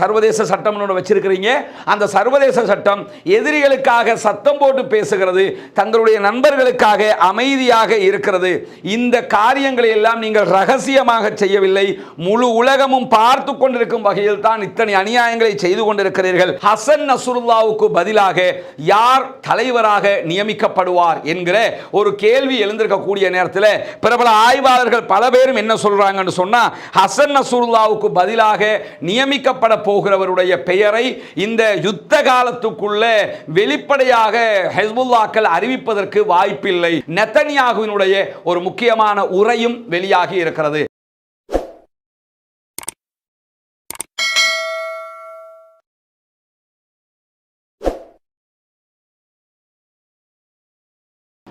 சர்வதேச சட்டம் ஒன்று வச்சிருக்கிறீங்க. அந்த சர்வதேச சட்டம் எதிரிகளுக்காக சத்தம் போட்டு பேசுகிறது தங்களுடைய நண்பர்களுக்காக அமைதியாக இருக்கிறது. இந்த காரியங்களை எல்லாம் நீங்கள் ரகசியமாக செய்யவில்லை. முழு உலகமும் பார்த்து கொண்டிருக்கும் வகையில் தான் இத்தனை அநியாயங்களை செய்து கொண்டிருக்கிறீர்கள். ஹசன் நசுருல்லாவுக்கு பதிலாக யார் தலைவராக நியமிக்கப்படுவார் என்கிற ஒரு கேள்வி எழுந்திருக்கக்கூடிய நேரத்தில் பிரபல ஆய்வாளர்கள் பல பேரும் என்ன சொல்றாங்கன்னு சொன்னா ஹசன் நசுருல்லாவுக்கு பதிலாக நியமிக்கப்பட போகிறவருடைய பெயரை இந்த யுத்த காலத்துக்குள்ள வெளிப்படையாக ஹெஸ்புல்லாக்கள் அறிவிப்பதற்கு வாய்ப்பில்லை. நெத்தனியாகுவினுடைய ஒரு முக்கியமான உரையும் வெளியாகி இருக்கிறது.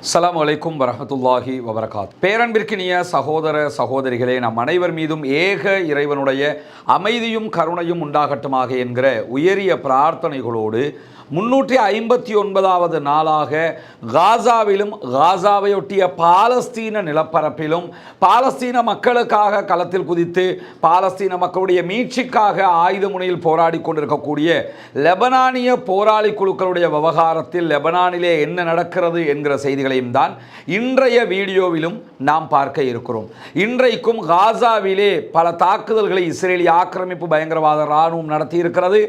சலாம் அலைக்கும் வரமத்துல்லாஹி வபரகாத் பேரன்பிற்கினிய சகோதர சகோதரிகளே நம் அனைவர் மீதும் ஏக இறைவனுடைய அமைதியும் கருணையும் உண்டாகட்டுமாக என்கிற உயரிய பிரார்த்தனைகளோடு முன்னூற்றி ஐம்பத்தி ஒன்பதாவது நாளாக காசாவிலும் காசாவையொட்டிய பாலஸ்தீன நிலப்பரப்பிலும் பாலஸ்தீன மக்களுக்காக களத்தில் குதித்து பாலஸ்தீன மக்களுடைய மீட்சிக்காக ஆயுத முனையில் போராடி கொண்டிருக்கக்கூடிய லெபனானிய போராளி குழுக்களுடைய விவகாரத்தில் லெபனானிலே என்ன நடக்கிறது என்கிற செய்திகள் செய்திகளையும் தான் இன்றைய வீடியோவிலும் நாம் பார்க்க இருக்கிறோம். இன்றைக்கும் காசாவிலே பல தாக்குதல்களை இஸ்ரேலிய ஆக்கிரமிப்பு பயங்கரவாத இராணுவம் நடத்தி இருக்கிறது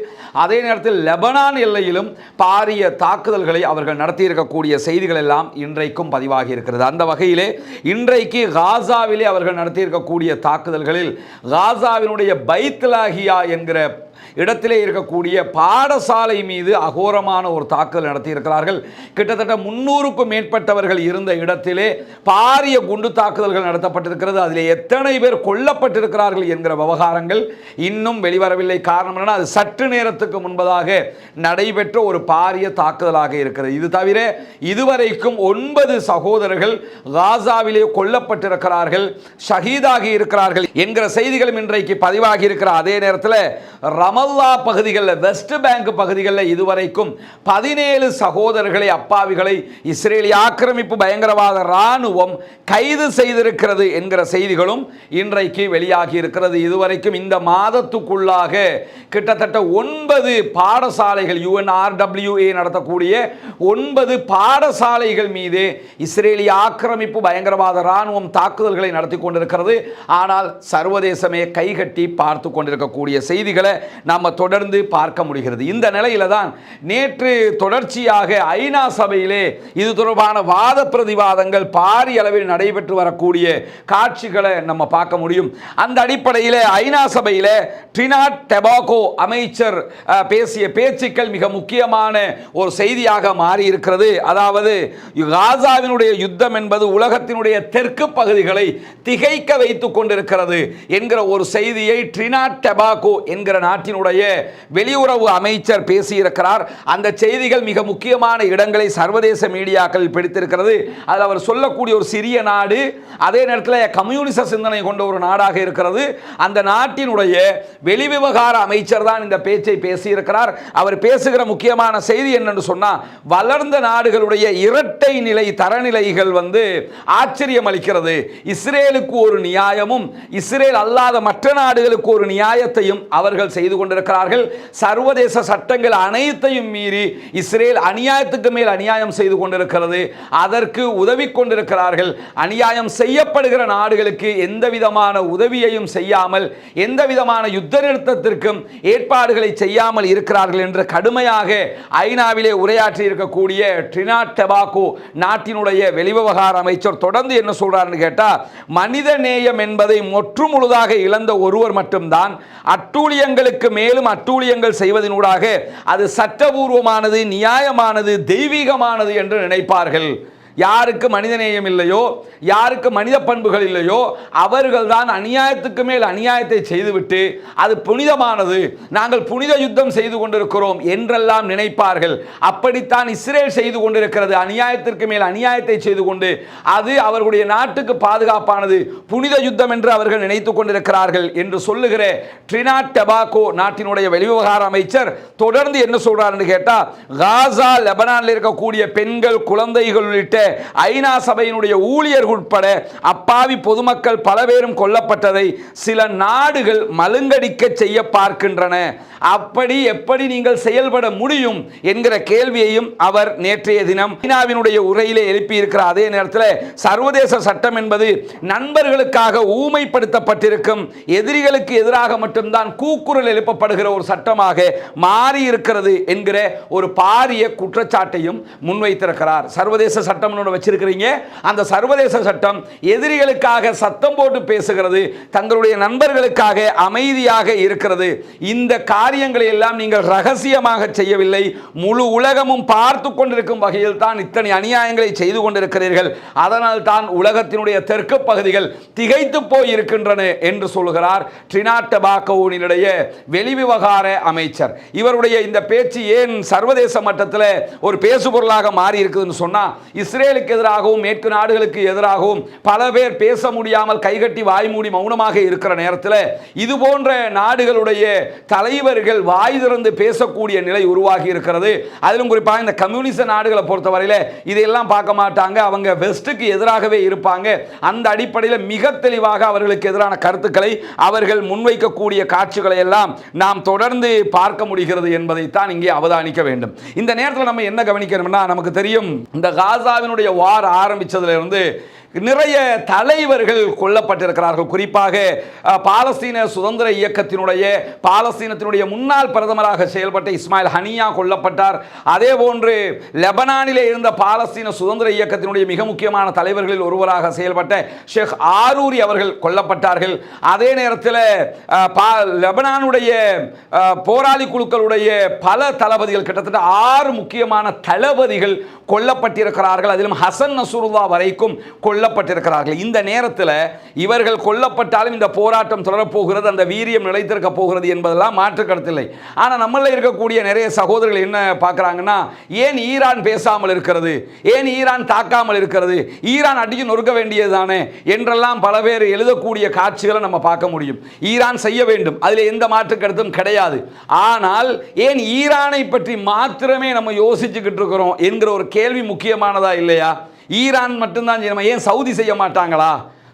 அதே நேரத்தில் லெபனான் எல்லையிலும் பாரிய தாக்குதல்களை அவர்கள் நடத்தியிருக்கக்கூடிய செய்திகள் எல்லாம் இன்றைக்கும் பதிவாகி இருக்கிறது. அந்த வகையிலே இன்றைக்கு காசாவிலே அவர்கள் நடத்தியிருக்கக்கூடிய தாக்குதல்களில் காசாவினுடைய பைத்லாகியா என்கிற இடத்திலே இருக்கக்கூடிய பாடசாலை மீது அகோரமான ஒரு தாக்குதல் நடத்தியிருக்கிறார்கள். கிட்டத்தட்ட முன்னூறுக்கும் மேற்பட்டவர்கள் இருந்த இடத்திலே பாரிய குண்டு தாக்குதல்கள் நடத்தப்பட்டிருக்கிறது. அதில் எத்தனை பேர் கொல்லப்பட்டிருக்கிறார்கள் என்கிற விவகாரங்கள் இன்னும் வெளிவரவில்லை. காரணம் என்னன்னா அது சற்று நேரத்துக்கு முன்பதாக நடைபெற்ற ஒரு பாரிய தாக்குதலாக இருக்கிறது. இது தவிர இதுவரைக்கும் ஒன்பது சகோதரர்கள் காசாவிலே கொல்லப்பட்டிருக்கிறார்கள் ஷஹீதாகி இருக்கிறார்கள் என்கிற செய்திகளும் இன்றைக்கு பதிவாகி இருக்கிற அதே நேரத்தில் ரம ரமல்லா பகுதிகளில் வெஸ்ட் பேங்க் பகுதிகளில் இதுவரைக்கும் பதினேழு சகோதரர்களை அப்பாவிகளை இஸ்ரேலிய ஆக்கிரமிப்பு பயங்கரவாத இராணுவம் கைது செய்திருக்கிறது என்கிற செய்திகளும் இன்றைக்கு வெளியாகி இருக்கிறது. இதுவரைக்கும் இந்த மாதத்துக்குள்ளாக கிட்டத்தட்ட ஒன்பது பாடசாலைகள் யுஎன்ஆர்டபிள்யூஏ நடத்தக்கூடிய ஒன்பது பாடசாலைகள் மீது இஸ்ரேலிய ஆக்கிரமிப்பு பயங்கரவாத இராணுவம் தாக்குதல்களை நடத்தி கொண்டிருக்கிறது. ஆனால் சர்வதேசமே கைகட்டி பார்த்து கொண்டிருக்கக்கூடிய செய்திகளை நாம் தொடர்ந்து பார்க்க முடிகிறது. இந்த நிலையில தான் நேற்று தொடர்ச்சியாக ஐநா சபையிலே இது தொடர்பான வாத பிரதிவாதங்கள் பாரிய அளவில் நடைபெற்று வரக்கூடிய காட்சிகளை நம்ம பார்க்க முடியும். அந்த அடிப்படையில் ஐநா சபையில் ட்ரினாட் டெபாகோ அமைச்சர் பேசிய பேச்சுக்கள் மிக முக்கியமான ஒரு செய்தியாக மாறி இருக்கிறது அதாவது காசாவினுடைய யுத்தம் என்பது உலகத்தினுடைய தெற்கு பகுதிகளை திகைக்க வைத்துக் கொண்டிருக்கிறது என்கிற ஒரு செய்தியை ட்ரினாட் டெபாகோ என்கிற நாட்டினுடைய வெளியுறவு அமைச்சர் பேசியிருக்கிறார். அந்த செய்திகள் மிக முக்கியமான இடங்களை சர்வதேச மீடியாக்கள் பிடித்திருக்கிறது. அதில் அவர் சொல்லக்கூடிய ஒரு சிறிய நாடு அதே நேரத்தில் கம்யூனிச சிந்தனை கொண்ட ஒரு நாடாக இருக்கிறது. அந்த நாட்டினுடைய வெளிவிவகார அமைச்சர் தான் இந்த பேச்சை பேசியிருக்கிறார். அவர் பேசுகிற முக்கியமான செய்தி என்னன்னு சொன்னால் வளர்ந்த நாடுகளுடைய இரட்டை நிலை தரநிலைகள் வந்து ஆச்சரியம் அளிக்கிறது. இஸ்ரேலுக்கு ஒரு நியாயமும் இஸ்ரேல் அல்லாத மற்ற நாடுகளுக்கு ஒரு நியாயத்தையும் அவர்கள் செய்து கொண்டு கொண்டிருக்கிறார்கள். சர்வதேச சட்டங்கள் அனைத்தையும் மீறி இஸ்ரேல் அநியாயத்துக்கு மேல் அநியாயம் செய்து கொண்டிருக்கிறது. அதற்கு உதவி கொண்டிருக்கிறார்கள். அநியாயம் செய்யப்படுகிற நாடுகளுக்கு எந்த விதமான உதவியையும் செய்யாமல் எந்த விதமான யுத்த நிறுத்தத்திற்கும் ஏற்பாடுகளை செய்யாமல் இருக்கிறார்கள் என்று கடுமையாக ஐநாவிலே உரையாற்றி இருக்கக்கூடிய ட்ரினா டெபாக்கோ நாட்டினுடைய வெளிவிவகார அமைச்சர் தொடர்ந்து என்ன சொல்றாருன்னு கேட்டா மனித நேயம் என்பதை முற்று முழுதாக இழந்த ஒருவர் மட்டும்தான் அட்டூழியங்களுக்கு மேலும் அட்டூழியங்கள் செய்வதனூடாக அது சட்டபூர்வமானது நியாயமானது தெய்வீகமானது என்று நினைப்பார்கள். யாருக்கு மனிதநேயம் இல்லையோ யாருக்கு மனித பண்புகள் இல்லையோ அவர்கள்தான் அநியாயத்துக்கு மேல் அநியாயத்தை செய்துவிட்டு அது புனிதமானது நாங்கள் புனித யுத்தம் செய்து கொண்டிருக்கிறோம் என்றெல்லாம் நினைப்பார்கள். அப்படித்தான் இஸ்ரேல் செய்து கொண்டிருக்கிறது. அநியாயத்திற்கு மேல் அநியாயத்தை செய்து கொண்டு அது அவர்களுடைய நாட்டுக்கு பாதுகாப்பானது புனித யுத்தம் என்று அவர்கள் நினைத்துக் கொண்டிருக்கிறார்கள் என்று சொல்லுகிற ட்ரினா டெபாகோ நாட்டினுடைய வெளிவிவகார அமைச்சர் தொடர்ந்து என்ன சொல்கிறாருன்னு கேட்டால் காசா லெபனானில் இருக்கக்கூடிய பெண்கள் குழந்தைகள் உள்ளிட்ட ஐநா சபையினுடைய ஊழியர் உட்பட அப்பாவி பொதுமக்கள் பல பேரும் கொல்லப்பட்டதை சில நாடுகள் மழுங்கடிக்க செய்ய பார்க்கின்றன. அப்படி எப்படி நீங்கள் செயல்பட முடியும் என்கிற கேள்வியையும் அவர் நேற்றைய தினம் ஐநாவினுடைய உரையிலே எழுப்பியிருக்கிறார். அதே நேரத்தில் சர்வதேச சட்டம் என்பது நண்பர்களுக்காக ஊமைப்படுத்தப்பட்டிருக்கும். எதிரிகளுக்கு எதிராக மட்டும்தான் கூக்குரல் எழுப்பப்படுகிற ஒரு சட்டமாக மாறி இருக்கிறது என்கிற ஒரு பாரிய குற்றச்சாட்டையும் முன்வைத்திருக்கிறார். சர்வதேச சட்டம் வச்சிருக்கிறீங்க அந்த சர்வதேச சட்டம் எதிரிகளுக்காக சத்தம் போட்டு பேசுகிறது தங்களுடைய நண்பர்களுக்காக அமைதியாக இருக்கிறது. இந்த காரியங்களை எல்லாம் நீங்கள் ரகசியமாக செய்யவில்லை. முழு உலகமும் பார்த்து கொண்டிருக்கும் வகையில் தான் இத்தனை அநியாயங்களை செய்து கொண்டிருக்கிறீர்கள். அதனால் தான் உலகத்தினுடைய தெற்கு பகுதிகள் திகைத்து போய் இருக்கின்றன என்று சொல்கிறார் ட்ரினாட்டபாக்கோனினுடைய வெளிவிவகார அமைச்சர். இவருடைய இந்த பேச்சு ஏன் சர்வதேச மட்டத்தில் ஒரு பேசுபொருளாக மாறி இருக்குதுன்னு சொன்னா இஸ்ரேலுக்கு எதிராகவும் மேற்கு நாடுகளுக்கு எதிராகவும் பல பேர் பேச முடியாமல் கைகட்டி வாய்மூடி மௌனமாக இருக்கிற நேரத்தில் இது போன்ற நாடுகளுடைய தலைவர்கள் வாய் திறந்து பேசக்கூடிய நிலை உருவாகி இருக்கிறது. அதிலும் குறிப்பாக இந்த கம்யூனிச நாடுகளை பொறுத்தவரையில் இதையெல்லாம் பார்க்க மாட்டாங்க. அவங்க வெஸ்ட்டுக்கு எதிராகவே இருப்பாங்க. அந்த அடிப்படையில் மிக தெளிவாக அவர்களுக்கு எதிரான கருத்துக்களை அவர்கள் முன்வைக்கக்கூடிய காட்சிகளை எல்லாம் நாம் தொடர்ந்து பார்க்க முடிகிறது என்பதைத்தான் இங்கே அவதானிக்க வேண்டும். இந்த நேரத்தில் நம்ம என்ன கவனிக்கணும்னா நமக்கு தெரியும் இந்த ஈரானுடைய வார் ஆரம்பித்ததுலேருந்து நிறைய தலைவர்கள் கொல்லப்பட்டிருக்கிறார்கள். குறிப்பாக பாலஸ்தீன சுதந்திர இயக்கத்தினுடைய பாலஸ்தீனத்தினுடைய முன்னாள் பிரதமராக செயல்பட்ட இஸ்மாயில் ஹனியா கொல்லப்பட்டார். அதே போன்று லெபனானிலே இருந்த பாலஸ்தீன சுதந்திர இயக்கத்தினுடைய மிக முக்கியமான தலைவர்களில் ஒருவராக செயல்பட்ட ஷேக் ஆரூரி அவர்கள் கொல்லப்பட்டார்கள். அதே நேரத்தில் பா- லெபனானுடைய போராளி குழுக்களுடைய பல தளபதிகள் கிட்டத்தட்ட ஆறு முக்கியமான தளபதிகள் கொல்லப்பட்டிருக்கிறார்கள். அதிலும் ஹசன் நசூருல்லா வரைக்கும் கொல்லப்பட்டிருக்கிறார்கள். இந்த நேரத்தில் இவர்கள் கொல்லப்பட்டாலும் இந்த போராட்டம் தொடரப்போகிறது அந்த வீரியம் நிலைத்திருக்க போகிறது என்பதெல்லாம் மாற்று கருத்தில்லை. ஆனால் நம்மளில் இருக்கக்கூடிய நிறைய சகோதரர்கள் என்ன பார்க்குறாங்கன்னா ஏன் ஈரான் பேசாமல் இருக்கிறது? ஏன் ஈரான் தாக்காமல் இருக்கிறது? ஈரான் அடிச்சு நொறுக்க வேண்டியதுதானே? என்றெல்லாம் பல பேர் எழுதக்கூடிய காட்சிகளை நம்ம பார்க்க முடியும். ஈரான் செய்ய வேண்டும். அதில் எந்த மாற்று கருத்தும் கிடையாது. ஆனால் ஏன் ஈரானை பற்றி மாத்திரமே நம்ம யோசிச்சுக்கிட்டு இருக்கிறோம் என்கிற ஒரு கேள்வி முக்கியமானதா இல்லையா? ஈரான் மட்டும்தான் செய்யணுமா ஏன் சவுதி செய்ய மாட்டாங்களா?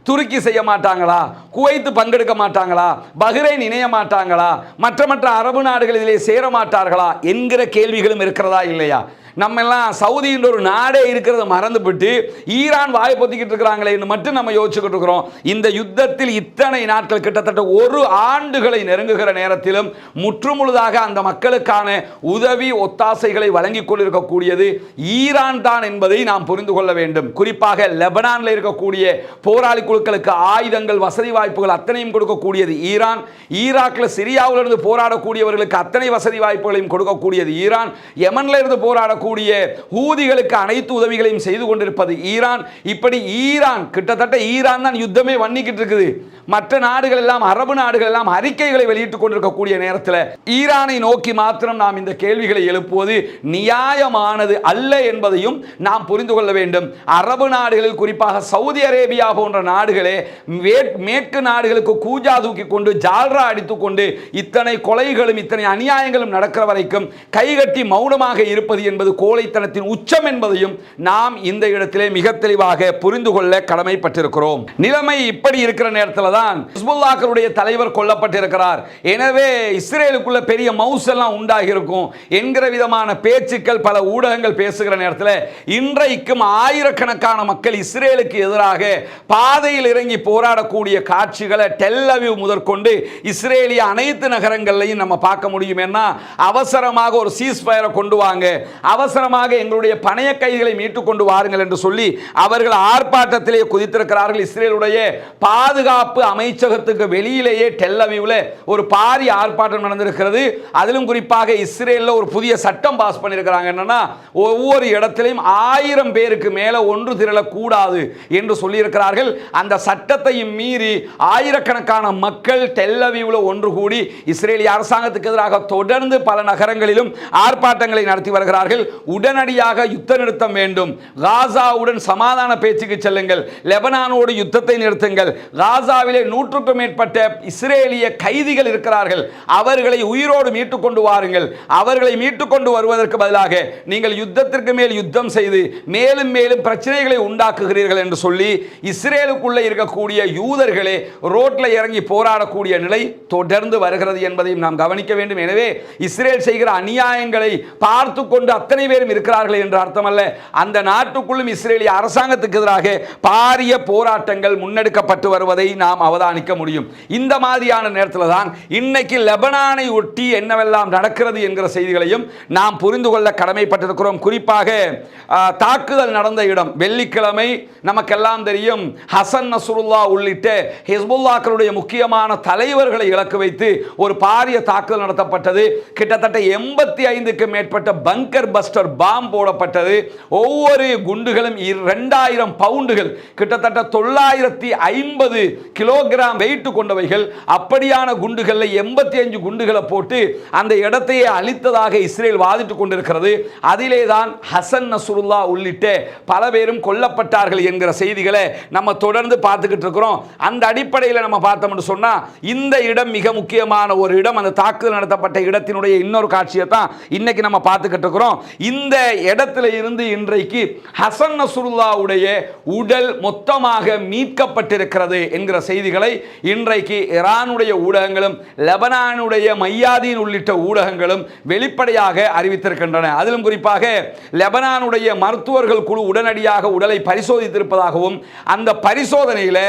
துருக்கி செய்ய மாட்டாங்களா? குவைத்து பங்கெடுக்க மாட்டாங்களா? பஹ்ரைன் இணைய மாட்டாங்களா? மற்ற மற்ற அரபு நாடுகள் இதிலே சேர மாட்டார்களா? என்கிற கேள்விகளும் இருக்கிறதா இல்லையா? நம்ம எல்லாம் சவுதின்ற ஒரு நாடே இருக்கிறத மறந்துவிட்டு ஈரான் வாய் பொத்திக்கிட்டு இருக்கிறாங்களேன்னு மட்டும் நம்ம யோசிச்சுக்கிட்டு இருக்கிறோம். இந்த யுத்தத்தில் இத்தனை நாட்கள் கிட்டத்தட்ட ஒரு ஆண்டுகளை நெருங்குகிற நேரத்திலும் முற்றுமுழுதாக அந்த மக்களுக்கான உதவி ஒத்தாசைகளை வழங்கிக் கொண்டிருக்கக்கூடியது ஈரான் தான் என்பதை நாம் புரிந்து கொள்ள வேண்டும். குறிப்பாக லெபனானில் இருக்கக்கூடிய போராளி குழுக்களுக்கு ஆயுதங்கள் வசதி வாய்ப்புகள் அத்தனையும் கொடுக்கக்கூடியது ஈரான். ஈராக்கில் சிரியாவிலிருந்து போராடக்கூடியவர்களுக்கு அத்தனை வசதி வாய்ப்புகளையும் கொடுக்கக்கூடியது ஈரான். யமன்ல இருந்து போராட போராடக்கூடிய ஊதிகளுக்கு அனைத்து உதவிகளையும் செய்து கொண்டிருப்பது ஈரான். இப்படி ஈரான் கிட்டத்தட்ட ஈரான் தான் யுத்தமே வன்னிக்கிட்டு இருக்குது. மற்ற நாடுகள் எல்லாம் அரபு நாடுகள் எல்லாம் அறிக்கைகளை வெளியிட்டுக் கொண்டிருக்கக்கூடிய நேரத்தில் ஈரானை நோக்கி மாத்திரம் நாம் இந்த கேள்விகளை எழுப்புவது நியாயமானது அல்ல என்பதையும் நாம் புரிந்து கொள்ள வேண்டும். அரபு நாடுகளில் குறிப்பாக சவுதி அரேபியா போன்ற நாடுகளே மேற்கு நாடுகளுக்கு கூஜா தூக்கி கொண்டு ஜால்ரா அடித்துக் கொண்டு இத்தனை கொலைகளும் இத்தனை அநியாயங்களும் நடக்கிற வரைக்கும் கைகட்டி மௌனமாக இருப்பது என்பது என்பது கோழைத்தனத்தின் உச்சம் என்பதையும் நாம் இந்த இடத்திலே மிக தெளிவாக புரிந்து கொள்ள கடமைப்பட்டிருக்கிறோம். நிலைமை இப்படி இருக்கிற நேரத்தில் தான் ஹிஸ்புல்லாக்களுடைய தலைவர் கொல்லப்பட்டிருக்கிறார். எனவே இஸ்ரேலுக்குள்ள பெரிய மவுஸ் எல்லாம் உண்டாகி இருக்கும் என்கிற விதமான பேச்சுக்கள் பல ஊடகங்கள் பேசுகிற நேரத்தில் இன்றைக்கும் ஆயிரக்கணக்கான மக்கள் இஸ்ரேலுக்கு எதிராக பாதையில் இறங்கி போராடக்கூடிய காட்சிகளை டெல்லவிவ் முதற்கொண்டு இஸ்ரேலிய அனைத்து நகரங்களையும் நம்ம பார்க்க முடியும். ஏன்னா அவசரமாக ஒரு சீஸ் ஃபயரை கொண்டு வாங்க. அவசரமாக எங்களுடைய பணைய கைதிகளை மீட்டுக் கொண்டு வாருங்கள் என்று சொல்லி அவர்கள் ஆர்ப்பாட்டத்திலே குதித்திருக்கிறார்கள். இஸ்ரேலுடைய பாதுகாப்பு அமைச்சகத்துக்கு வெளியிலேயே டெல்லவியூவில் ஒரு பாரி ஆர்ப்பாட்டம் நடந்திருக்கிறது. அதிலும் குறிப்பாக இஸ்ரேலில் ஒரு புதிய சட்டம் பாஸ் பண்ணியிருக்கிறாங்க என்னன்னா ஒவ்வொரு இடத்திலையும் ஆயிரம் பேருக்கு மேலே ஒன்று திரளக்கூடாது என்று சொல்லியிருக்கிறார்கள். அந்த சட்டத்தையும் மீறி ஆயிரக்கணக்கான மக்கள் டெல்லவியூவில் ஒன்று கூடி இஸ்ரேலிய அரசாங்கத்துக்கு எதிராக தொடர்ந்து பல நகரங்களிலும் ஆர்ப்பாட்டங்களை நடத்தி வருகிறார்கள். உடனடியாக யுத்த நிறுத்தம் வேண்டும். காசாவுடன் சமாதான பேச்சுக்கு செல்லுங்கள். லெபனானோடு யுத்தத்தை நிறுத்துங்கள். காசாவிலே நூற்றுக்கும் மேற்பட்ட இஸ்ரேலிய கைதிகள் இருக்கிறார்கள். அவர்களை உயிரோடு மீட்டுக் கொண்டு வாருங்கள். அவர்களை மீட்டுக் கொண்டு வருவதற்கு பதிலாக நீங்கள் யுத்தத்திற்கு மேல் யுத்தம் செய்து மேலும் மேலும் பிரச்சனைகளை உண்டாக்குகிறீர்கள் என்று சொல்லி இஸ்ரேலுக்குள்ளே இருக்கக்கூடிய யூதர்களே ரோட்டில் இறங்கி போராடக்கூடிய நிலை தொடர்ந்து வருகிறது என்பதையும் நாம் கவனிக்க வேண்டும். எனவே இஸ்ரேல் செய்கிற அநியாயங்களை பார்த்து கொண்டு அத்தனை பேரும் இருக்கிறார்கள் என்று அர்த்தமல்ல. அந்த நாட்டுக்குள்ளும் இஸ்ரேலிய அரசாங்கத்துக்கு எதிராக பாரிய போராட்டங்கள் முன்னெடுக்கப்பட்டு வருவதை நாம் அவதானிக்க முடியும். இந்த மாதிரியான நேரத்தில் தான் இன்னைக்கு லெபனானை ஒட்டி என்னவெல்லாம் நடக்கிறது என்கிற செய்திகளையும் நாம் புரிந்து கொள்ள கடமைப்பட்டிருக்கிறோம். குறிப்பாக தாக்குதல் நடந்த இடம் வெள்ளிக்கிழமை நமக்கெல்லாம் தெரியும் ஹசன் நசுருல்லா உள்ளிட்ட ஹிஸ்புல்லாக்களுடைய முக்கியமான தலைவர்களை இலக்கு வைத்து ஒரு பாரிய தாக்குதல் நடத்தப்பட்டது. கிட்டத்தட்ட எண்பத்தி ஐந்துக்கு மேற்பட்ட பங்கர் பஸ் பஸ்டர் பாம் போடப்பட்டது. ஒவ்வொரு குண்டுகளும் இரண்டாயிரம் பவுண்டுகள். கிட்டத்தட்ட தொள்ளாயிரத்தி ஐம்பது கிலோகிராம் வெயிட் கொண்டவைகள். அப்படியான குண்டுகளில் எண்பத்தி அஞ்சு குண்டுகளை போட்டு அந்த இடத்தையே அழித்ததாக இஸ்ரேல் வாதிட்டுக் கொண்டிருக்கிறது. அதிலே தான் ஹசன் நசுருல்லா உள்ளிட்ட பல பேரும் கொல்லப்பட்டார்கள் என்கிற செய்திகளை நம்ம தொடர்ந்து பார்த்துக்கிட்டு இருக்கிறோம். அந்த அடிப்படையில் நம்ம பார்த்தோம்னு சொன்னால் இந்த இடம் மிக முக்கியமான ஒரு இடம். அந்த தாக்குதல் நடத்தப்பட்ட இடத்தினுடைய இன்னொரு காட்சியை தான் இன்னைக்கு நம்ம பார்த்துக்கிட்டு இருக்கிறோம். இந்த இடத்துல இருந்து இன்றைக்கு ஹசன் நசுருல்லாவுடைய உடல் மொத்தமாக மீட்கப்பட்டிருக்கிறது என்கிற செய்திகளை இன்றைக்கு ஈரானுடைய ஊடகங்களும் லெபனானுடைய மையாதீன் உள்ளிட்ட ஊடகங்களும் வெளிப்படையாக அறிவித்திருக்கின்றன. அதிலும் குறிப்பாக லெபனானுடைய மருத்துவர்கள் குழு உடனடியாக உடலை பரிசோதித்திருப்பதாகவும் அந்த பரிசோதனையில்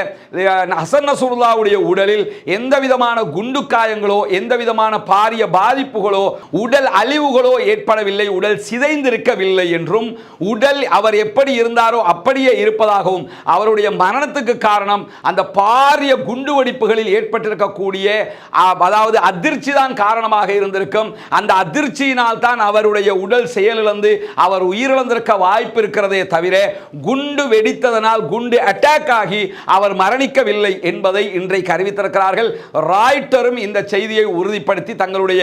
ஹசன் நசுருல்லாவுடைய உடலில் எந்த விதமான குண்டு காயங்களோ எந்த விதமான பாரிய பாதிப்புகளோ உடல் அழிவுகளோ ஏற்படவில்லை. உடல் சிதைந்திருக்கவில்லை என்றும் உடல் அவர் எப்படி இருந்தாரோ அப்படியே இருப்பதாகவும் அவருடைய மரணத்துக்கு காரணம் அந்த பாரிய குண்டு வெடிப்புகளில் ஏற்பட்டிருக்கக்கூடிய அதாவது அதிர்ச்சி தான் காரணமாக இருந்திருக்கும். அந்த அதிர்ச்சியினால் தான் அவருடைய உடல் செயலிழந்து அவர் உயிரிழந்திருக்க வாய்ப்பு இருக்கிறதே தவிர குண்டு வெடித்ததனால் குண்டு அட்டாக் ஆகி அவர் மரணிக்கவில்லை என்பதை இன்றைக்கு அறிவித்திருக்கிறார்கள். ராய்ட்டரும் இந்த செய்தியை உறுதிப்படுத்தி தங்களுடைய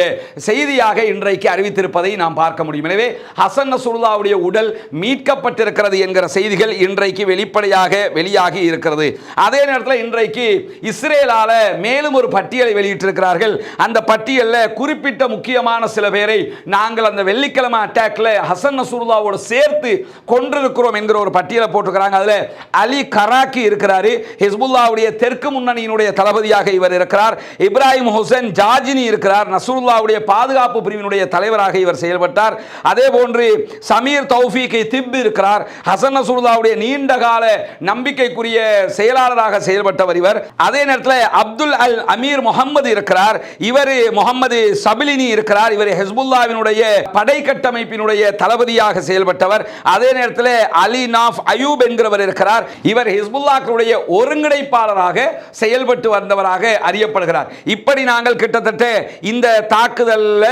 செய்தியாக இன்றைக்கு அறிவித்திருப்பதை நாம் பார்க்க முடியும். எனவே ஹசன் நசுல்லாவுடைய உடல் மீட்கப்பட்டிருக்கிறது என்கிற செய்திகள் இன்றைக்கு வெளிப்படையாக வெளியாகி இருக்கிறது. அதே நேரத்தில் இன்றைக்கு இஸ்ரேலால மேலும் ஒரு பட்டியலை வெளியிட்டிருக்கிறார்கள். அந்த பட்டியலில் குறிப்பிட்ட முக்கியமான சில பேரை நாங்கள் அந்த வெள்ளிக்கிழமை அட்டாக்ல ஹசன் நசுல்லாவோடு சேர்த்து கொண்டிருக்கிறோம் என்கிற ஒரு பட்டியலை போட்டிருக்கிறாங்க. அதில் அலி கராக்கி இருக்கிறாரு. ஹிஸ்புல்லாவுடைய தெற்கு முன்னணியினுடைய தளபதியாக இவர் இருக்கிறார். இப்ராஹிம் ஹுசேன் ஜாஜினி இருக்கிறார். நசருல்லாவுடைய பாதுகாப்பு பிரிவினுடைய தலைவராக இவர் செயல்பட்டார். அதே போன்று சமீர் தௌஃபீக்கை திப் இருக்கிறார் ஹசன் நசருல்லாவுடைய நீண்ட கால நம்பிக்கைக்குரிய செயலாளராக செயல்பட்டவர் இவர். அதே நேரத்தில் அப்துல் அல் அமீர் முகமது இருக்கிறார். இவர் முகமது சபிலினி இருக்கிறார். இவர் ஹெஸ்புல்லாவினுடைய படை கட்டமைப்பினுடைய தளபதியாக செயல்பட்டவர். அதே நேரத்தில் அலி நாஃப் அயூப் என்கிறவர் இருக்கிறார். இவர் ஹிஸ்புல்லாக்களுடைய ஒருங்கிணைப்பாளராக செயல்பட்டு வந்தவராக அறியப்படுகிறார். இப்படி நாங்கள் கிட்டத்தட்ட இந்த தாக்குதலில்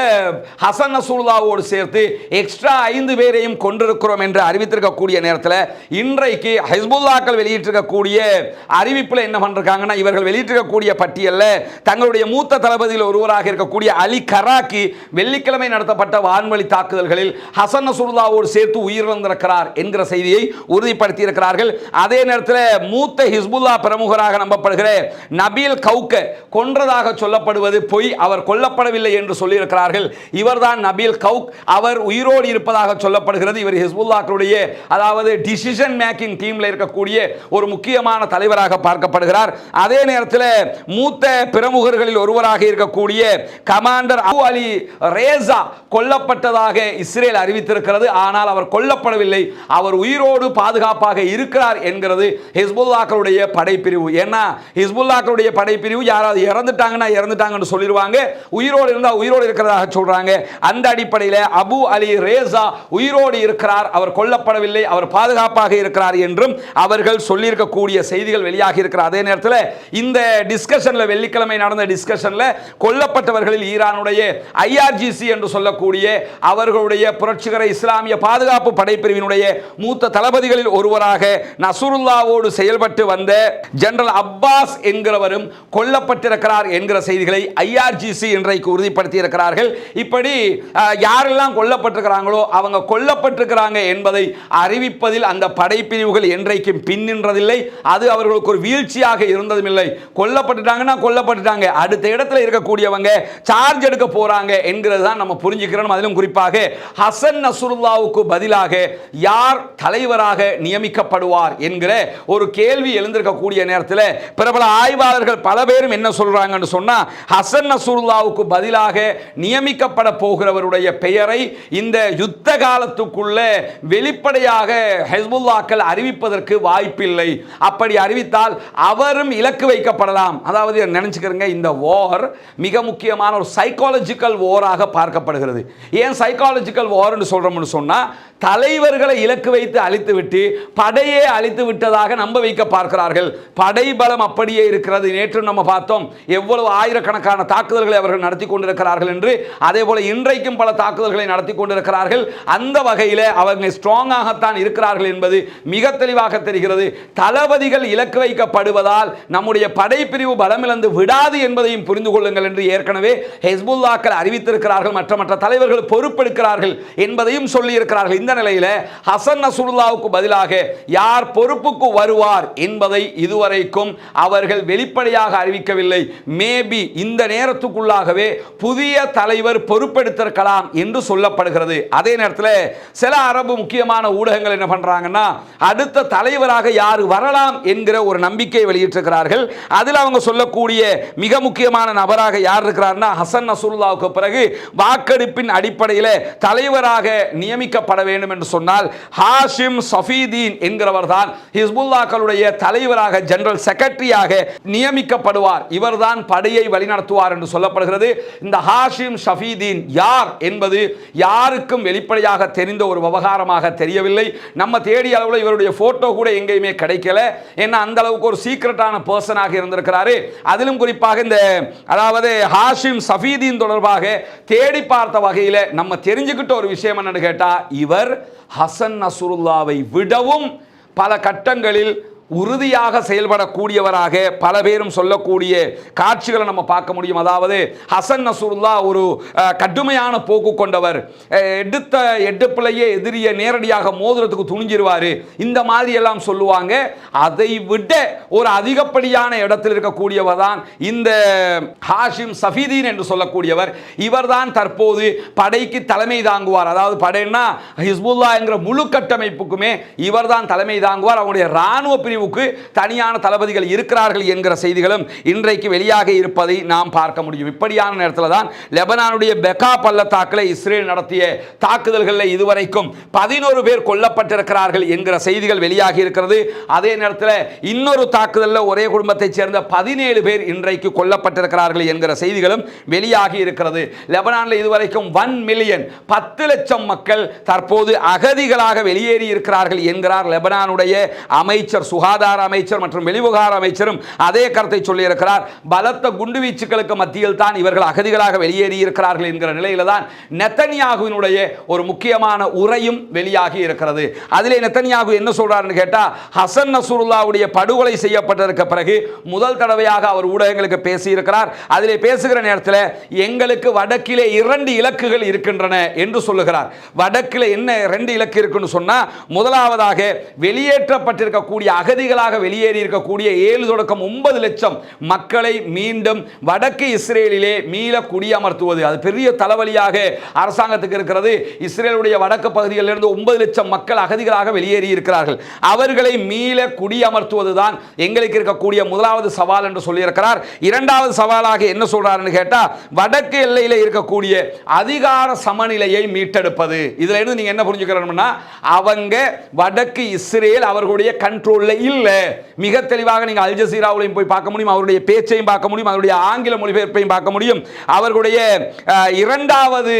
ஹசன் நசூல்லாவோடு சேர்த்து எக்ஸ்ட்ரா ஐந்து பேரையும் கொண்டிருக்கிறோம் என்று அறிவித்திருக்கக்கூடிய நேரத்தில் இன்றைக்கு ஹிஸ்புல்லாக்கள் வெளியிட்டிருக்கக்கூடிய அறிவிப்பில் என்ன பண்ணிருக்காங்கன்னா இவர்கள் வெளியிட்டிருக்கக்கூடிய பட்டியலில் தங்களுடைய மூத்த தளபதியில் ஒருவராக இருக்கக்கூடிய அலி கராக்கி வெள்ளிக்கிழமை நடத்தப்பட்ட வான்வழி தாக்குதல்களில் ஹசன் நசூல்லாவோடு சேர்த்து உயிரிழந்திருக்கிறார் என்கிற செய்தியை உறுதிப்படுத்தியிருக்கிறார்கள். அதே நேரத்தில் மூத்த ஹிஸ்புல்லா பிரமுகராக நம்பப்படுகிற நபீல் கவுக்க கொன்றதாக சொல்லப்படுவது பொய் அவர் கொல்லப்படவில்லை என்று சொல்லியிருக்கிறார்கள். இவர்தான் நபீல் கவுக். அவர் உயிரோடு இருப்பதாக சொல்லப்படுகிறது. இவர் ஹிஸ்புல்லாக்களுடைய அதாவது டிசிஷன் மேக்கிங் டீமில் இருக்கக்கூடிய ஒரு முக்கியமான தலைவராக பார்க்கப்படுகிறார். அதே நேரத்தில் மூத்த பிரமுகர்களில் ஒருவராக இருக்கக்கூடிய கமாண்டர் அபு அலி ரேசா கொல்லப்பட்டதாக இஸ்ரேல் அறிவித்திருக்கிறது. ஆனால் அவர் கொல்லப்படவில்லை. அவர் உயிரோடு பாதுகாப்பாக இருக்கிறார் என்கிறது ஹிஸ்புல்லாக்களுடைய படைப்பிரிவு. ஏன்னா ஹிஸ்புல்லாக்களுடைய படைப்பிரிவு யாராவது இறந்துட்டாங்கன்னா இறந்துட்டாங்கன்னு சொல்லிடுவாங்க. உயிரோடு இருந்தால் உயிரோடு இருக்கிறதாக சொல்கிறாங்க அந்த அடிப்படையில் அபு அலி ரேசா உயிரோடு இருக்கிறார். அவர் கொல்லப்படவில்லை. அவர் பாதுகாப்பாக இருக்கிறார் என்றும் அவர்கள் சொல்லியிருக்கக்கூடிய செய்திகள் வெளியாகி இருக்கிற அதே நேரத்தில் இந்த டிஸ்கஷனில் வெள்ளிக்கிழமை நடந்த டிஸ்கஷனில் கொல்லப்பட்டவர்களில் ஈரானுடைய ஐஆர்ஜிசி என்று சொல்லக்கூடிய அவர்களுடைய புரட்சிகர இஸ்லாமிய பாதுகாப்பு படைப்பிரிவினுடைய மூத்த தளபதிகளில் ஒருவராக நசுருல்லாவோடு செயல்பட்டு வந்த ஜெனரல் அப்பாஸ் என்கிறவரும் கொல்லப்பட்டிருக்கிறார் என்கிற செய்திகளை ஐஆர்ஜிசி இன்றைக்கு உறுதிப்படுத்தி இருக்கிறார்கள் இப்படி யாரெல்லாம் கொல்லப்பட்டிருக்கிறார் இருக்கிறாங்களோ அவங்க கொல்லப்பட்டிருக்கிறாங்க என்பதை அறிவிப்பதில் அந்த படைப்பிரிவுகள் என்றைக்கும் பின்னின்றதில்லை அது அவர்களுக்கு ஒரு வீழ்ச்சியாக இருந்ததும் இல்லை கொல்லப்பட்டுட்டாங்கன்னா கொல்லப்பட்டுட்டாங்க. அடுத்த இடத்துல இருக்கக்கூடியவங்க சார்ஜ் எடுக்க போறாங்க என்கிறது தான் நம்ம புரிஞ்சுக்கிறோம். அதிலும் குறிப்பாக ஹசன் நசுருல்லாவுக்கு பதிலாக யார் தலைவராக நியமிக்கப்படுவார் என்கிற ஒரு கேள்வி எழுந்திருக்கக்கூடிய நேரத்தில் பிரபல ஆய்வாளர்கள் பல பேரும் என்ன சொல்றாங்கன்னு சொன்னா ஹசன் நசுருல்லாவுக்கு பதிலாக நியமிக்கப்பட போகிறவருடைய பெயரை இந்த யுத்த காலத்துக்குள்ள வெளிப்படையாக ஹெஸ்புல்லாக்கள் அறிவிப்பதற்கு வாய்ப்பில்லை. அப்படி அறிவித்தால் அவரும் இலக்கு வைக்கப்படலாம். அதாவது நினைச்சுக்கிறங்க இந்த வார் மிக முக்கியமான ஒரு சைக்காலஜிக்கல் வாராக பார்க்கப்படுகிறது. ஏன் சைக்காலஜிக்கல் வார்னு சொல்றோம்னு சொன்னா தலைவர்களை இலக்கு வைத்து அழித்துவிட்டு படையே அழித்து விட்டதாக நம்ப வைக்க பார்க்கிறார்கள். படை பலம் அப்படியே இருக்கிறது. நேற்று நம்ம பார்த்தோம் எவ்வளவு ஆயிரக்கணக்கான தாக்குதல்களை அவர்கள் நடத்தி கொண்டிருக்கிறார்கள் என்று. அதே போல இன்றைக்கும் பல தாக்குதல்களை நடத்தி கொண்டிருக்கிறார்கள். அந்த வகையில் அவங்க ஸ்ட்ராங்காகத்தான் இருக்கிறார்கள் என்பது மிக தெளிவாக தெரிகிறது. தளபதிகள் இலக்கு வைக்கப்படுவதால் நம்முடைய படைப்பிரிவு பலமிழந்து விடாது என்பதையும் புரிந்து கொள்ளுங்கள் என்று ஏற்கனவே ஹெஸ்புல்லாக்கள் அறிவித்திருக்கிறார்கள். மற்ற மற்ற தலைவர்கள் பொறுப்பெடுக்கிறார்கள் என்பதையும் சொல்லியிருக்கிறார்கள். இந்த நிலையில் ஹசன் நசுல்லாவுக்கு பதிலாக யார் பொறுப்புக்கு வருவார் என்பதை இதுவரைக்கும் அவர்கள் வெளிப்படையாக அறிவிக்கவில்லை. மேபி இந்த நேரத்துக்குள்ளாகவே புதிய தலைவர் பொறுப்பெடுத்திருக்கலாம் என்று சொல்லப்படுகிறது. அதே நேரத்தில் சில அரபு முக்கியமான ஊடகங்கள் என்ன பண்ணுறாங்கன்னா அடுத்த தலைவராக யார் வரலாம் என்கிற ஒரு நம்பிக்கை வெளியிட்டிருக்கிறார்கள். அதில் அவங்க சொல்லக்கூடிய மிக முக்கியமான நபராக யார் இருக்கிறார்னா ஹசன் நசுல்லாவுக்கு பிறகு வாக்கெடுப்பின் அடிப்படையில் தலைவராக நியமிக்கப்பட வேண்டும் வேண்டும் என்று சொன்னால் ஹாஷிம் சஃபீதீன் என்கிறவர் தான் ஹிஸ்புல்லாக்களுடைய தலைவராக ஜெனரல் செக்ரட்டரியாக நியமிக்கப்படுவார். இவர்தான் படையை வழிநடத்துவார் என்று சொல்லப்படுகிறது. இந்த ஹாஷிம் ஷஃபீதீன் யார் என்பது யாருக்கும் வெளிப்படையாக தெரிந்த ஒரு விவகாரமாக தெரியவில்லை. நம்ம தேடிய அளவில் இவருடைய போட்டோ கூட எங்கேயுமே கிடைக்கல. ஏன்னா அந்த அளவுக்கு ஒரு சீக்கிரட்டான பர்சனாக இருந்திருக்கிறாரு. அதிலும் குறிப்பாக இந்த அதாவது ஹாஷிம் சஃபீதீன் தொடர்பாக தேடி பார்த்த வகையில் நம்ம தெரிஞ்சுக்கிட்ட ஒரு விஷயம் என்னன்னு கேட்டால் இவர் ஹசன் நசுருல்லாவை விடவும் பல கட்டங்களில் உறுதியாக செயல்படக்கூடியவராக பல பேரும் சொல்லக்கூடிய காட்சிகளை நம்ம பார்க்க முடியும். அதாவது ஹசன் நசூருல்லா ஒரு கடுமையான போக்கு கொண்டவர். எடுத்த எடுப்பிலேயே எதிரியை நேரடியாக மோதுறதுக்கு துணிஞ்சிருவார். இந்த மாதிரி எல்லாம் சொல்லுவாங்க. அதை விட ஒரு அதிகப்படியான இடத்தில் இருக்கக்கூடியவர் தான் இந்த ஹாஷிம் சஃபீதீன் என்று சொல்லக்கூடியவர். இவர்தான் தற்போது படைக்கு தலைமை தாங்குவார். அதாவது படைன்னா ஹிஸ்புல்லா என்கிற முழு கட்டமைப்புக்குமே இவர்தான் தலைமை தாங்குவார். அவருடைய ராணுவ பிரிவுக்கு தனியான தளபதிகள் இருக்கிறார்கள் என்கிற செய்திகளும் இன்றைக்கு வெளியாக இருப்பதை நாம் பார்க்க முடியும். இப்படியான நேரத்தில் தான் லெபனானுடைய பெக்கா பள்ளத்தாக்கில் இஸ்ரேல் நடத்திய தாக்குதல்களில் இதுவரைக்கும் பதினோரு பேர் கொல்லப்பட்டிருக்கிறார்கள் என்கிற செய்திகள் வெளியாகி இருக்கிறது. அதே நேரத்தில் இன்னொரு தாக்குதலில் ஒரே குடும்பத்தைச் சேர்ந்த பதினேழு பேர் இன்றைக்கு கொல்லப்பட்டிருக்கிறார்கள் என்கிற செய்திகளும் வெளியாகி இருக்கிறது. லெபனானில் இதுவரைக்கும் ஒன் மில்லியன் பத்து லட்சம் மக்கள் தற்போது அகதிகளாக வெளியேறி இருக்கிறார்கள் என்கிறார் லெபனானுடைய அமைச்சர் சுகாதார அமைச்சர் மற்றும் வெளிவிவகார அமைச்சரும் அதே கருத்தை சொல்லியிருக்கிறார். பலத்த குண்டுவீச்சுகளுக்கு மத்தியில் தான் இவர்கள் அகதிகளாக வெளியேறி இருக்கிறார்கள் என்கிற நிலையில தான் நெத்தனியாகுவினுடைய ஒரு முக்கியமான உரையும் வெளியாகி இருக்கிறது. அதிலே நெத்தனியாகு என்ன சொல்றாருன்னு கேட்டால் ஹசன் நசூருல்லாவுடைய படுகொலை செய்யப்பட்டிருக்க பிறகு முதல் தடவையாக அவர் ஊடகங்களுக்கு பேசியிருக்கிறார். அதிலே பேசுகிற நேரத்தில் எங்களுக்கு வடக்கிலே இரண்டு இலக்குகள் இருக்கின்றன என்று சொல்லுகிறார். வடக்கில் என்ன ரெண்டு இலக்கு இருக்குன்னு சொன்னா முதலாவதாக வெளியேற்றப்பட்டிருக்கக்கூடிய அகதிகளாக வெளியேறி இருக்கக்கூடிய ஏழு தொடக்கம் ஒன்பது லட்சம் மக்களை மீண்டும் வடக்கு இஸ்ரேலிலே மீள குடியமர்த்துவது அது பெரிய தலைவலியாக அரசாங்கத்துக்கு இருக்கிறது. இஸ்ரேலுடைய வடக்கு பகுதிகளிலிருந்து ஒன்பது லட்சம் மக்கள் அகதிகளாக வெளியேறி இருக்கிறார்கள். அவர்களை மீள குடியமர்த்துவது தான் எங்களுக்கு இருக்கக்கூடிய முதலாவது சவால் என்று சொல்லியிருக்கிறார். இரண்டாவது சவாலாக என்ன சொல்றாருன்னு கேட்டால் வடக்கு எல்லையில் இருக்கக்கூடிய அதிகார சமநிலையை மீட்டெடுப்பது. இதுல இருந்து நீங்க என்ன புரிஞ்சுக்கிறோம்னா அவங்க வடக்கு இஸ்ரேல் அவர்களுடைய கண்ட்ரோலில் இல்ல மிக தெளிவாக நீங்க அல் ஜசீராவிலையும் போய் பார்க்க முடியும் அவருடைய பேச்சையும் பார்க்க முடியும் அவருடைய ஆங்கில மொழிபெயர்ப்பையும் பார்க்க முடியும். அவர்களுடைய இரண்டாவது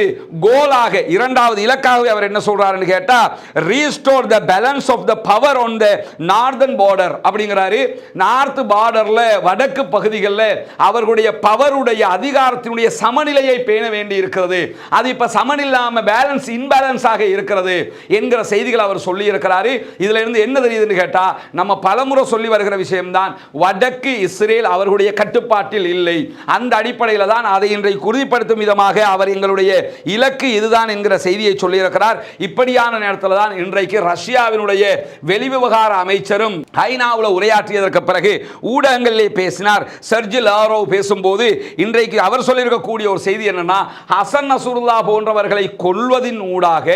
கோலாக இரண்டாவது இலக்காகவே அவர் என்ன சொல்றாருன்னு கேட்டால் restore the balance of the power on the northern border அப்படிங்கிறாரு. நார்த் பார்டர்ல வடக்கு பகுதிகளில் அவர்களுடைய பவருடைய அதிகாரத்தினுடைய சமநிலையை பேண வேண்டி இருக்கிறது அது இப்போ சமனில்லாம பேலன்ஸ் இன்பேலன்ஸாக இருக்கிறது என்கிற செய்திகள் அவர் சொல்லி இருக்கிறாரு இதுல இருந்து என்ன தெரியுதுன்னு கேட்டா நம்ம பலமுறை சொல்லி வருகிற விஷயம்தான் வடக்கு இஸ்ரேல் அவர்களுடைய கட்டுப்பாட்டில் இல்லை. அந்த அடிப்படையில் தான் அதை இன்றைக்கு உறுதிப்படுத்தும் விதமாக அவர் எங்களுடைய இலக்கு இதுதான் என்கிற செய்தியை சொல்லியிருக்கிறார். இப்படியான நேரத்தில் தான் இன்றைக்கு ரஷ்யாவினுடைய வெளிவிவகார அமைச்சரும் ஐநாவில் உரையாற்றியதற்கு பிறகு ஊடகங்களிலே பேசினார். சர்ஜி லாரோவ் பேசும்போது இன்றைக்கு அவர் சொல்லியிருக்கக்கூடிய ஒரு செய்தி என்னன்னா ஹசன் நசூருல்லா போன்றவர்களை கொல்வதின் ஊடாக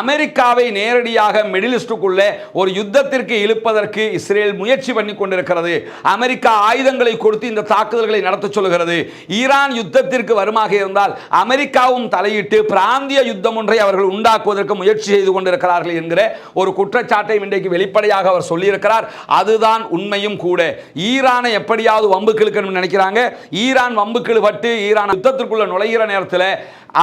அமெரிக்காவை நேரடியாக மிடில் ஈஸ்டுக்குள்ளே ஒரு யுத்தத்திற்கு இழுப்பதற்கு இஸ்ரேல் முயற்சி பண்ணி கொண்டிருக்கிறது. அமெரிக்கா ஆயுதங்களை கொடுத்து இந்த தாக்குதல்களை நடத்த சொல்கிறது ஈரான் யுத்தத்திற்கு வருமாக இருந்தால் அமெரிக்காவும் தலையிட்டு பிராந்திய யுத்தம் ஒன்றை அவர்கள் உண்டாக்குவதற்கு முயற்சி செய்து கொண்டிருக்கிறார்கள் என்கிற ஒரு குற்றச்சாட்டை இன்றைக்கு வெளிப்படையாக அவர் சொல்லியிருக்கிறார். அதுதான் உண்மையும் கூட. ஈரானை எப்படியாவது வம்புக்கு இழுக்கணும்னு நினைக்கிறாங்க. ஈரான் வம்புக்கு இழுபட்டு ஈரான் யுத்தத்திற்குள்ள நுழைகிற நேரத்தில்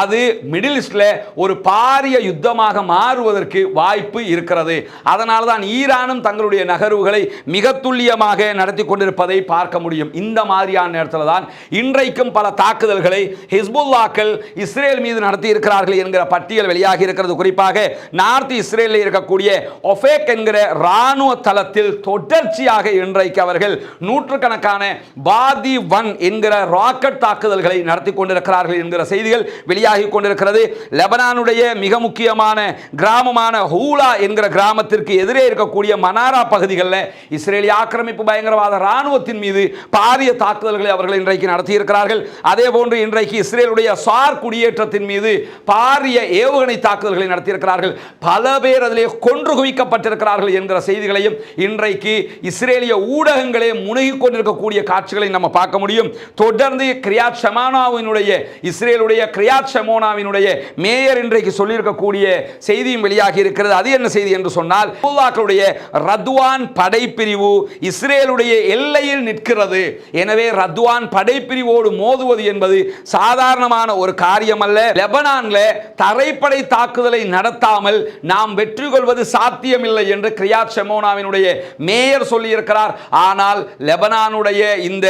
அது மிடில் ஈஸ்டில் ஒரு பாரிய யுத்தமாக மாறுவதற்கு வாய்ப்பு இருக்கிறது. அதனால தான் ஈரானும் தங்களுடைய நகர்வு நகர்வுகளை மிக துல்லியமாக நடத்தி கொண்டிருப்பதை பார்க்க முடியும். இந்த மாதிரியான நேரத்தில் தான் இன்றைக்கும் பல தாக்குதல்களை ஹிஸ்புல்லாக்கள் இஸ்ரேல் மீது நடத்தி இருக்கிறார்கள் என்கிற பட்டியல் வெளியாகி இருக்கிறது. குறிப்பாக நார்த் இஸ்ரேலில் இருக்கக்கூடிய ஒஃபேக் என்கிற இராணுவ தளத்தில் தொடர்ச்சியாக இன்றைக்கு அவர்கள் நூற்றுக்கணக்கான பாதி ஒன் என்கிற ராக்கெட் தாக்குதல்களை நடத்தி கொண்டிருக்கிறார்கள் என்கிற செய்திகள் வெளியாகி கொண்டிருக்கிறது. லெபனானுடைய மிக முக்கியமான கிராமமான ஹூலா என்கிற கிராமத்திற்கு எதிரே இருக்கக்கூடிய மனாரா பகுதிகளில் இஸ்ரேலிய ஆக்கிரமிப்பு பயங்கரவாத இராணுவத்தின் மீது பாரிய தாக்குதல்களை அவர்கள் இன்றைக்கு நடத்தியிருக்கிறார்கள். அதே போன்று இன்றைக்கு இஸ்ரேலுடைய சார் குடியேற்றத்தின் மீது பாரிய ஏவுகணை தாக்குதல்களை நடத்தியிருக்கிறார்கள். பல பேர் அதிலே கொன்று குவிக்கப்பட்டிருக்கிறார்கள் என்கிற செய்திகளையும் இன்றைக்கு இஸ்ரேலிய ஊடகங்களே முனகி கொண்டிருக்கக்கூடிய காட்சிகளை நம்ம பார்க்க முடியும். தொடர்ந்து கிரியாத் ஷமானாவினுடைய இஸ்ரேலுடைய கிரியாத் ஷமோனாவினுடைய மேயர் இன்றைக்கு சொல்லியிருக்கக்கூடிய செய்தியும் வெளியாகி இருக்கிறது. அது என்ன செய்தி என்று சொன்னால் ரத்வான் படைப்பிரிவு இஸ்ரேலுடைய எல்லையில் நிற்கிறது. எனவே ரத்வான் படைப்பிரிவோடு மோதுவது என்பது சாதாரணமான ஒரு காரியம் அல்ல லெபனான்ல தரைப்படை தாக்குதலை நடத்தாமல் நாம் வெற்றி கொள்வது சாத்தியமில்லை என்று கிரியாத் ஷெமோனாவினுடைய மேயர் சொல்லியிருக்கிறார். ஆனால் லெபனானுடைய இந்த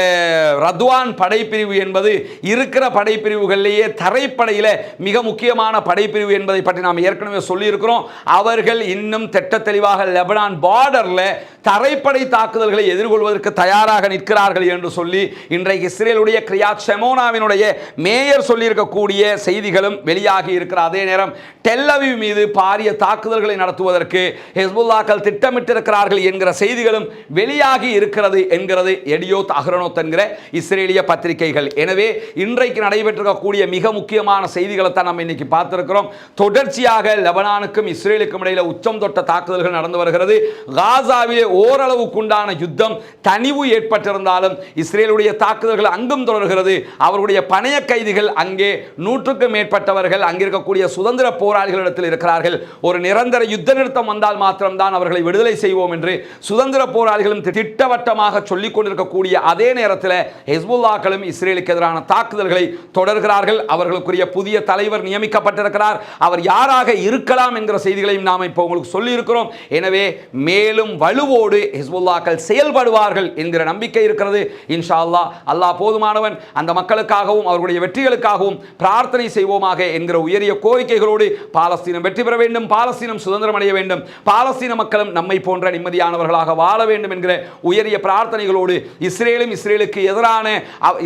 ரத்வான் படைப்பிரிவு என்பது இருக்கிற படைப்பிரிவுகளிலேயே தரைப்படையில் மிக முக்கியமான படைப்பிரிவு என்பதை பற்றி நாம் ஏற்கனவே சொல்லியிருக்கிறோம். அவர்கள் இன்னும் திட்ட தெளிவாக லெபனான் பார்டரில் தரைப்படை தாக்குதல்களை எதிர்கொள்வதற்கு தயாராக நிற்கிறார்கள் என்று சொல்லி இன்றைக்கு இஸ்ரேலுடைய கிரியாத் ஷெமோனாவினுடைய மேயர் சொல்லியிருக்கக்கூடிய செய்திகளும் வெளியாகி இருக்கிற அதே நேரம் டெல்லவிவ் மீது பாரிய தாக்குதல்களை நடத்துவதற்கு ஹெஸ்புல்லாக்கள் திட்டமிட்டிருக்கிறார்கள் என்கிற செய்திகளும் வெளியாகி இருக்கிறது என்கிறது எடியோத் அஹ்ரனோத் என்கிற இஸ்ரேலிய பத்திரிகைகள். எனவே இன்றைக்கு நடைபெற்றிருக்கக்கூடிய மிக முக்கியமான செய்திகளை தான் நம்ம இன்னைக்கு பார்த்திருக்கிறோம். தொடர்ச்சியாக லெபனானுக்கும் இஸ்ரேலுக்கும் இடையில உச்சம் தொட்ட தாக்குதல்கள் நடந்து வருகிறது. காசாவிலே ஓரளவுக்குண்டான யுத்தம் தனிவு ஏற்பட்டிருந்தாலும் இஸ்ரேலுடைய தாக்குதல்கள் அங்கும் தொடர்கிறது. அவருடைய பணைய கைதிகள் அங்கே நூற்றுக்கும் மேற்பட்டவர்கள் அங்கிருக்கக்கூடிய சுதந்திர போராளிகளிடத்தில் இருக்கிறார்கள். ஒரு நிரந்தர யுத்த நிறுத்தம் வந்தால் மாத்திரம்தான் அவர்களை விடுதலை செய்வோம் என்று சுதந்திர போராளிகளும் திட்டவட்டமாக சொல்லிக் கொண்டிருக்கக்கூடிய அதே நேரத்தில் ஹெஸ்புல்லாக்களும் இஸ்ரேலுக்கு எதிரான தாக்குதல்களை தொடர்கிறார்கள். அவர்களுக்குரிய புதிய தலைவர் நியமிக்கப்பட்டிருக்கிறார். அவர் யாராக இருக்கலாம் என்கிற செய்திகளையும் நாம் இப்போ உங்களுக்கு சொல்லி இருக்கிறோம் எனவே மேலும் வலுவோடு ஹிஸ்புல்லாக்கள் செயல்படுவார்கள் என்கிற நம்பிக்கை இருக்கிறது. இன்ஷா அல்லா அல்லாஹ் போதுமானவன். அந்த மக்களுக்காகவும் அவர்களுடைய வெற்றிகளுக்காகவும் பிரார்த்தனை செய்வோமாக என்கிற உயரிய கோரிக்கைகளோடு பாலஸ்தீனம் வெற்றி பெற வேண்டும். பாலஸ்தீனம் சுதந்திரம் அடைய வேண்டும். பாலஸ்தீன மக்களும் நம்மை போன்ற நிம்மதியானவர்களாக வாழ வேண்டும் என்கிற உயரிய பிரார்த்தனைகளோடு இஸ்ரேலும் இஸ்ரேலுக்கு எதிரான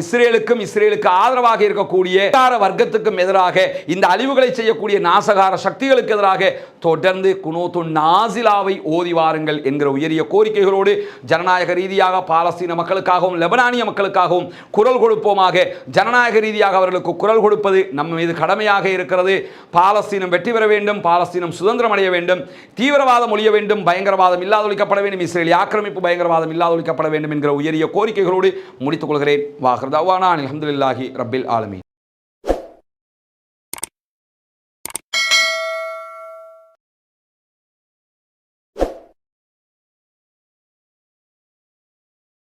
இஸ்ரேலுக்கும் இஸ்ரேலுக்கு ஆதரவாக இருக்கக்கூடிய வர்க்கத்துக்கும் எதிராக இந்த அழிவுகளை செய்யக்கூடிய நாசகார சக்திகளுக்கு எதிராக தொடர்ந்து குனோத்து நாசிலாவை ஓதி வாருங்கள் என்கிற உயரிய கோரிக்கைகளோடு ஜனநாயக ரீதியாக பாலஸ்தீன மக்களுக்காகவும் லெபனானிய மக்களுக்காகவும் குரல் கொடுப்போமாக. ஜனநாயக ரீதியாக அவர்களுக்கு குரல் கொடுப்பது நம்ம மீது கடமையாக இருக்கிறது. பாலஸ்தீனம் வெற்றி பெற வேண்டும் பாலஸ்தீனம் சுதந்திரம் அடைய வேண்டும் தீவிரவாதம் ஒழிய வேண்டும் பயங்கரவாதம் இல்லாதொழிக்கப்பட வேண்டும் இஸ்ரேலிய ஆக்கிரமிப்பு பயங்கரவாதம் இல்லாதொழிக்கப்பட வேண்டும் என்கிற உயரிய கோரிக்கைகளோடு முடித்துக் கொள்கிறேன். வாஹர்தாவானா அலமதுல்லாஹி ரபில் ஆலமி